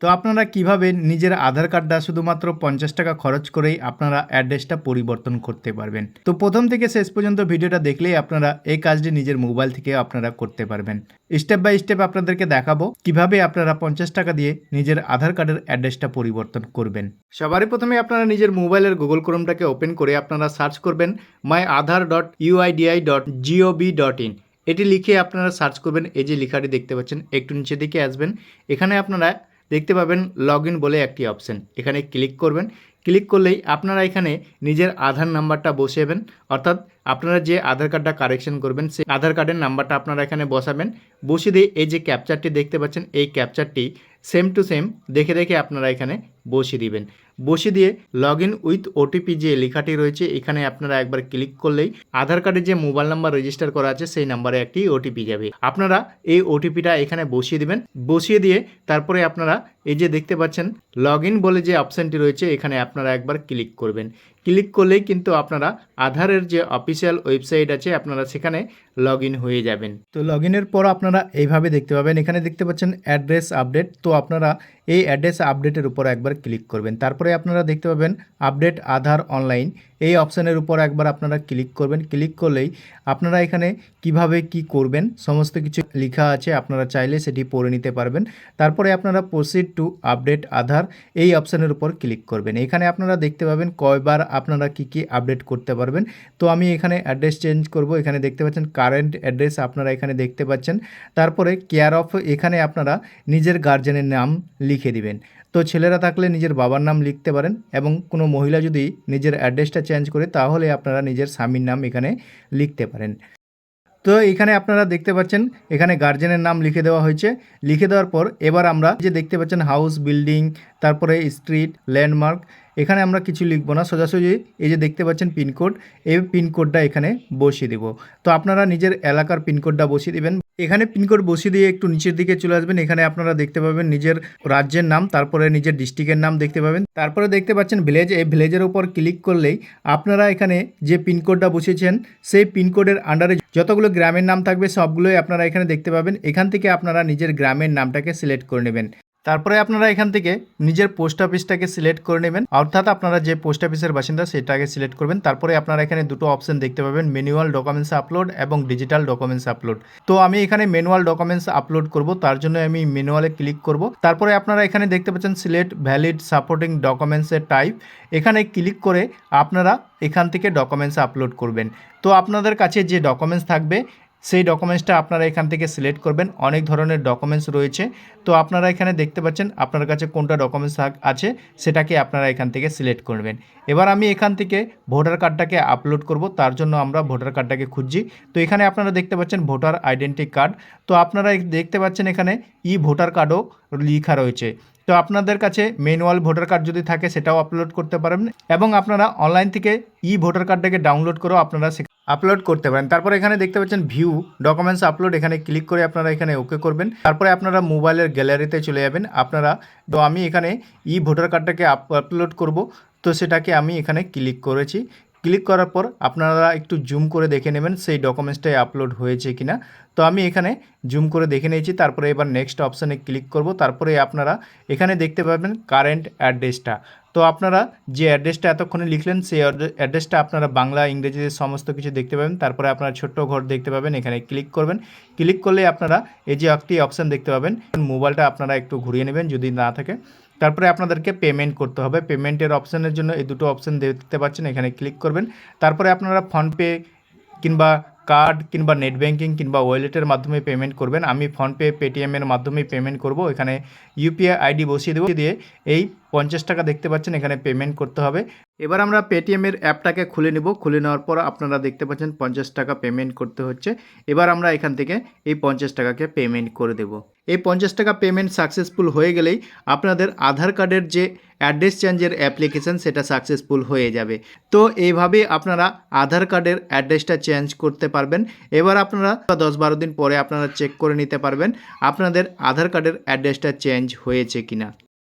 তো আপনারা কীভাবে নিজের আধার কার্ডটা শুধুমাত্র পঞ্চাশ টাকা খরচ করেই আপনারা অ্যাড্রেসটা পরিবর্তন করতে পারবেন? তো প্রথম থেকে শেষ পর্যন্ত ভিডিওটা দেখলেই আপনারা এই কাজটি নিজের মোবাইল থেকে আপনারা করতে পারবেন। স্টেপ বাই স্টেপ আপনাদেরকে দেখাবো কীভাবে আপনারা পঞ্চাশ টাকা দিয়ে নিজের আধার কার্ডের অ্যাড্রেসটা পরিবর্তন করবেন। সবারই প্রথমে আপনারা নিজের মোবাইলের গুগল ক্রোমটাকে ওপেন করে আপনারা সার্চ করবেন my Aadhaar dot UIDAI dot GOB dot in এটি লিখে আপনারা সার্চ করবেন, এই যে লেখাটি দেখতে পাচ্ছেন, একটু নিচে দিকে আসবেন। এখানে আপনারা দেখতে পাবেন লগ বলে একটি অপশন এখানে ক্লিক করবেন। ক্লিক করলেই আপনারা এখানে নিজের আধার নাম্বারটা বসিয়েবেন অর্থাৎ আপনারা যে আধার কার্ডটা কারেকশন করবেন, সেই আধার কার্ডের নাম্বারটা আপনারা এখানে বসাবেন। বসিয়ে দিয়ে এই যে ক্যাপচারটি দেখতে পাচ্ছেন, এই ক্যাপচারটি সেম টু সেম দেখে দেখে আপনারা এখানে বসিয়ে দিবেন। বসিয়ে দিয়ে লগ ইন উইথ ওটিপি যে লেখাটি রয়েছে, এখানে আপনারা একবার ক্লিক করলেই আধার কার্ডে যে মোবাইল নাম্বার রেজিস্টার করা আছে, সেই নাম্বারে একটি ওটিপি যাবে। আপনারা এই ওটিপিটা এখানে বসিয়ে দিবেন। বসিয়ে দিয়ে তারপরে আপনারা এই যে দেখতে পাচ্ছেন লগ ইন বলে যে অপশানটি রয়েছে, এখানে আপনারা একবার ক্লিক করবেন। ক্লিক করলেই কিন্তু আপনারা আধারের যে অফিসিয়াল ওয়েবসাইট আছে আপনারা সেখানে লগ হয়ে যাবেন। তো লগ পর আপনারা এইভাবে দেখতে পাবেন। এখানে দেখতে পাচ্ছেন অ্যাড্রেস আপডেট তো আপনারা এই অ্যাড্রেস আপডেটের উপর একবার ক্লিক করবেন। তারপরে আপনারা দেখতে পাবেন আপডেট আধার অনলাইন এই অপশানের উপর একবার আপনারা ক্লিক করবেন। ক্লিক করলেই আপনারা এখানে কীভাবে কি করবেন, সমস্ত কিছু লেখা আছে। আপনারা চাইলে সেটি পড়ে নিতে পারবেন। তারপরে আপনারা প্রসিড টু আপডেট আধার। এই অপশানের উপর ক্লিক করবেন। এখানে আপনারা দেখতে পাবেন কয়বার আপনারা কি কি আপডেট করতে পারবেন। তো আমি এখানে অ্যাড্রেস চেঞ্জ করব। এখানে দেখতে পাচ্ছেন কারেন্ট অ্যাড্রেস আপনারা এখানে দেখতে পাচ্ছেন। তারপরে কেয়ার অফ এখানে আপনারা নিজের গার্জেনের নাম লিখে দিবেন। তো ছেলেরা থাকলে নিজের বাবার নাম লিখতে পারেন এবং কোনো মহিলা যদি নিজের অ্যাড্রেসটা চেঞ্জ করে তাহলে আপনারা নিজের স্বামীর নাম এখানে লিখতে পারেন। তো এখানে আপনারা দেখতে পাচ্ছেন, এখানে গার্জেনের নাম লিখে দেওয়া হয়েছে। লিখে দেওয়ার পর এবার আমরা যে দেখতে পাচ্ছেন হাউস বিল্ডিং তারপরে স্ট্রিট ল্যান্ডমার্ক এখানে আমরা কিছু লিখব না, সোজাসুজি এই যে দেখতে পাচ্ছেন পিনকোড, এই পিনকোডটা এখানে বসিয়ে দেব। তো আপনারা নিজের এলাকার পিনকোডটা বসিয়ে দিবেন। এখানে পিনকোড বসিয়ে দিয়ে একটু নিচের দিকে চলে আসবেন। এখানে আপনারা দেখতে পাবেন নিজের রাজ্যের নাম, তারপরে নিজের ডিস্ট্রিক্টের নাম দেখতে পাবেন। তারপরে দেখতে পাচ্ছেন ভিলেজ, এই ভিলেজের উপর ক্লিক করলেই আপনারা এখানে যে পিনকোডটা বসিয়েছেন, সেই পিনকোডের আন্ডারে যতগুলো গ্রামের নাম থাকবে, সবগুলোই আপনারা এখানে দেখতে পাবেন। এখান থেকে আপনারা নিজের গ্রামের নামটাকে সিলেক্ট করে নেবেন। তারপরে আপনারা এখান থেকে নিজের পোস্ট অফিসটাকে সিলেক্ট করে নেবেন। অর্থাৎ আপনারা যে পোস্ট অফিসের বাসিন্দা সেটাকে সিলেক্ট করবেন। তারপরে আপনারা এখানে দুটো অপশন দেখতে পাবেন, ম্যানুয়াল ডকুমেন্টস আপলোড এবং ডিজিটাল ডকুমেন্টস আপলোড। তো আমি এখানে ম্যানুয়াল ডকুমেন্টস আপলোড করব, তার জন্য আমি ম্যানুয়ালে ক্লিক করব। তারপরে আপনারা এখানে দেখতে পাচ্ছেন, সিলেক্ট ভ্যালিড সাপোর্টিং ডকুমেন্টসের টাইপ। এখানে ক্লিক করে আপনারা এখান থেকে ডকুমেন্টস আপলোড করবেন। তো আপনাদের কাছে যে ডকুমেন্টস থাকবে সেই ডকুমেন্টসটা আপনারা এখান থেকে সিলেক্ট করবেন। অনেক ধরনের ডকুমেন্টস রয়েছে। তো আপনারা এখানে দেখতে পাচ্ছেন আপনার কাছে কোনটা ডকুমেন্টস আছে, সেটাকে আপনারা এখান থেকে সিলেক্ট করবেন। এবার আমি এখান থেকে ভোটার কার্ডটাকে আপলোড করব, তার জন্য আমরা ভোটার কার্ডটাকে খুঁজছি। তো এখানে আপনারা দেখতে পাচ্ছেন ভোটার আইডেন্টি কার্ড তো আপনারা দেখতে পাচ্ছেন এখানে ই ভোটার কার্ডও লেখা রয়েছে। তো আপনাদের কাছে ম্যানুয়াল ভোটার কার্ড যদি থাকে, সেটাও আপলোড করতে পারবেন এবং আপনারা অনলাইন থেকে ই ভোটার কার্ডটাকে ডাউনলোড করেও আপনারা আপলোড করতে পারেন। তারপর এখানে দেখতে পাচ্ছেন ভিউ ডকুমেন্টস আপলোড এখানে ক্লিক করে আপনারা এখানে ওকে করবেন। তারপরে আপনারা মোবাইলের গ্যালারিতে চলে যাবেন। আপনারা, তো আমি এখানে ই ভোটার কার্ডটাকে আপলোড করব। তো সেটাকে আমি এখানে ক্লিক করেছি। ক্লিক করার পর আপনারা একটু জুম করে দেখে নেবেন সেই ডকুমেন্টসটাই আপলোড হয়েছে কিনা। তো আমি এখানে জুম করে দেখে নিয়েছি, তারপরে এবার নেক্সট অপশানে ক্লিক করব। তারপরে আপনারা এখানে দেখতে পাবেন কারেন্ট অ্যাড্রেসটা। তো আপনারা যে অ্যাড্রেসটা এতক্ষণে লিখলেন, সেই অ্যাড্রেসটা আপনারা বাংলা, ইংরেজিতে সমস্ত কিছু দেখতে পাবেন। তারপরে আপনারা ছোট্ট ঘর দেখতে পাবেন, এখানে ক্লিক করবেন। ক্লিক করলে আপনারা এই যে একটি অপশান দেখতে পাবেন, মোবাইলটা আপনারা একটু ঘুরিয়ে নেবেন যদি না থাকে। তারপরে আপনাদেরকে পেমেন্ট করতে হবে। পেমেন্টের অপশানের জন্য এই দুটো অপশান দেখতে পাচ্ছেন, এখানে ক্লিক করবেন। তারপরে আপনারা ফোনপে কিংবা কার্ড কিংবা নেট ব্যাঙ্কিং কিংবা ওয়ালেটের মাধ্যমে পেমেন্ট করবেন। আমি ফোনপে পেটিএমের মাধ্যমেই পেমেন্ট করব। এখানে ইউপিআই আইডি বসিয়ে দেবো। দিয়ে এই পঞ্চাশ টাকা দেখতে পাচ্ছেন, এখানে পেমেন্ট করতে হবে। এবার আমরা পেটিএমের অ্যাপটাকে খুলে নেব। খুলে নেওয়ার পর আপনারা দেখতে পাচ্ছেন, পঞ্চাশ টাকা পেমেন্ট করতে হচ্ছে। এবার আমরা এখান থেকে এই পঞ্চাশ টাকাকে পেমেন্ট করে দেব। এই পঞ্চাশ টাকা পেমেন্ট সাকসেসফুল হয়ে গেলেই আপনাদের আধার কার্ডের যে অ্যাড্রেস চেঞ্জের অ্যাপ্লিকেশান সেটা সাকসেসফুল হয়ে যাবে। তো এইভাবে আপনারা আধার কার্ডের অ্যাড্রেসটা চেঞ্জ করতে পারবেন। এবার আপনারা দশ বারো দিন পরে আপনারা চেক করে নিতে পারবেন, আপনাদের আধার কার্ডের অ্যাড্রেসটা চেঞ্জ হয়েছে কিনা।